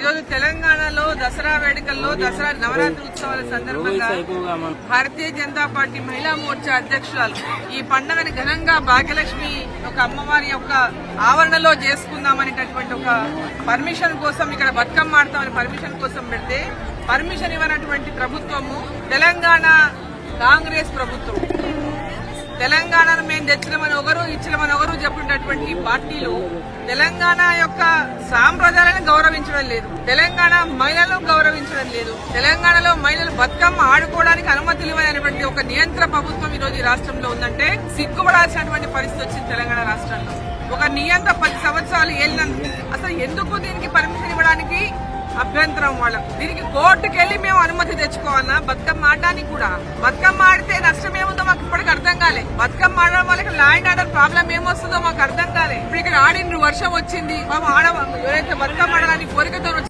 ఈరోజు తెలంగాణలో దసరా వేడుకల్లో దసరా నవరాత్రి ఉత్సవాల సందర్భంగా భారతీయ జనతా పార్టీ మహిళా మోర్చా అధ్యక్షురాలు ఈ పండుగని ఘనంగా భాగ్యలక్ష్మి ఒక అమ్మవారి యొక్క ఆవరణలో చేసుకుందామనేటటువంటి ఒక పర్మిషన్ కోసం ఇక్కడ బతుకమ్మ ఆడతామని పర్మిషన్ కోసం పెడితే పర్మిషన్ ఇవ్వనటువంటి ప్రభుత్వము తెలంగాణ కాంగ్రెస్ ప్రభుత్వం. తెలంగాణను మేము తెచ్చినమని ఒకరు ఇచ్చినమని ఒకరు చెప్పినటువంటి పార్టీలు తెలంగాణ యొక్క సాంప్రదాయ గౌరవించడం లేదు. తెలంగాణ మహిళలను గౌరవించడం లేదు. తెలంగాణలో మహిళలు బతుకమ్మ ఆడుకోవడానికి అనుమతులు ఇవ్వనటువంటి ఒక నియంత్రణ ప్రభుత్వం ఈ రోజు ఈ రాష్ట్రంలో ఉందంటే సిగ్గుపడాల్సినటువంటి పరిస్థితి వచ్చింది తెలంగాణ రాష్ట్రంలో. ఒక నియంత్ర పది సంవత్సరాలు ఏళ్ళినందుకు అసలు ఎందుకు దీనికి పరిమితి ఇవ్వడానికి అభ్యంతరం వాళ్ళ దీనికి కోర్టుకు వెళ్ళి మేము అనుమతి తెచ్చుకోవాలన్నా బతుకమ్మ ఆడడానికి కూడా. బతుకమ్మ ఆడితే నష్టం ఏముందో మాకు ఇప్పటికి అర్థం కాలే. బతుకమ్మ ఆడడం వాళ్ళకి ల్యాండ్ ఆర్డర్ ప్రాబ్లం ఏమొస్తుందో మాకు అర్థం కాలే. ఇప్పుడు ఇక్కడ ఆడిన వర్షం వచ్చింది. మేము ఆడ ఎవరైతే బతుకమ్మ ఆడడానికి కోరికతో